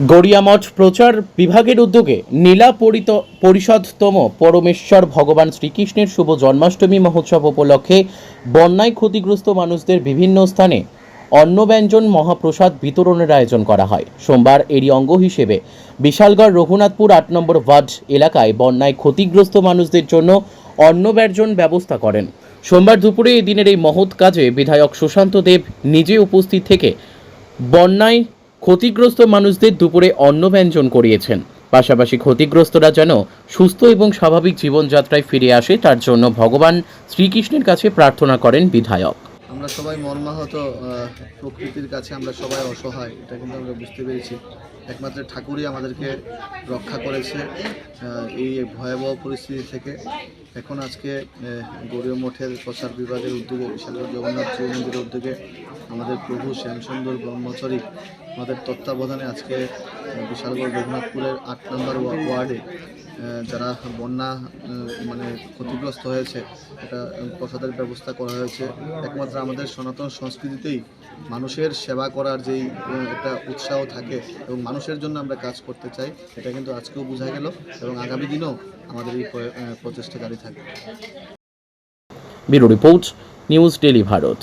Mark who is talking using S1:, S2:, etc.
S1: গড়িয়ামঠ প্রচার বিভাগের উদ্যোগে নীলা পরিষদতম পরমেশ্বর ভগবান শ্রীকৃষ্ণের শুভ জন্মাষ্টমী মহোৎসব উপলক্ষে বন্যায় ক্ষতিগ্রস্ত মানুষদের বিভিন্ন স্থানে অন্নব্যঞ্জন মহাপ্রসাদ বিতরণের আয়োজন করা হয়। সোমবার এরই অঙ্গ হিসেবে বিশালগড় রঘুনাথপুর আট নম্বর ওয়ার্ড এলাকায় বন্যায় ক্ষতিগ্রস্ত মানুষদের জন্য অন্নব্যঞ্জন ব্যবস্থা করেন। সোমবার দুপুরে এদিনের এই মহৎ কাজে বিধায়ক সুশান্ত দেব নিজে উপস্থিত থেকে বন্যায় ক্ষতিগ্রস্ত মানুষদের দুপুরে অন্ন ব্যঞ্জন করিয়েছেন। পাশাপাশি ক্ষতিগ্রস্তরা যেন সুস্থ এবং স্বাভাবিক জীবনযাত্রায় ফিরে আসে, তার জন্য ভগবান শ্রীকৃষ্ণের কাছে প্রার্থনা করেন বিধায়ক।
S2: আমরা সবাই মর্মাহত প্রকৃতির কাছে আমরা সবাই অসহায়, এটা কিন্তু আমরা বুঝতে পেরেছি। একমাত্র ঠাকুরই আমাদেরকে রক্ষা করেছে এই ভয়াবহ পরিস্থিতি থেকে। এখন আজকে গৌরীয় মঠের প্রচার বিভাগের উদ্যোগে, বিশালগড় জগন্নাথ শিব মন্দিরের উদ্যোগে আমাদের প্রভু শ্যামসুন্দর ব্রহ্মচারী আমাদের তত্ত্বাবধানে আজকে বিশালগড় রঘুনাথপুরের আট নম্বর ওয়া- ওয়ার্ডে যারা বন্যা মানে ক্ষতিগ্রস্ত হয়েছে, এটা প্রসাদের ব্যবস্থা করা হয়েছে। একমাত্র আমাদের সনাতন সংস্কৃতিতেই মানুষের সেবা করার যেই একটা উৎসাহ থাকে এবং মানুষের জন্য আমরা কাজ করতে চাই এটা কিন্তু আজকেও বোঝা গেল এবং আগামী দিনেও আমাদের এই প্রচেষ্টা জারি থাকবে।
S1: Bureau report, news daily Bharat.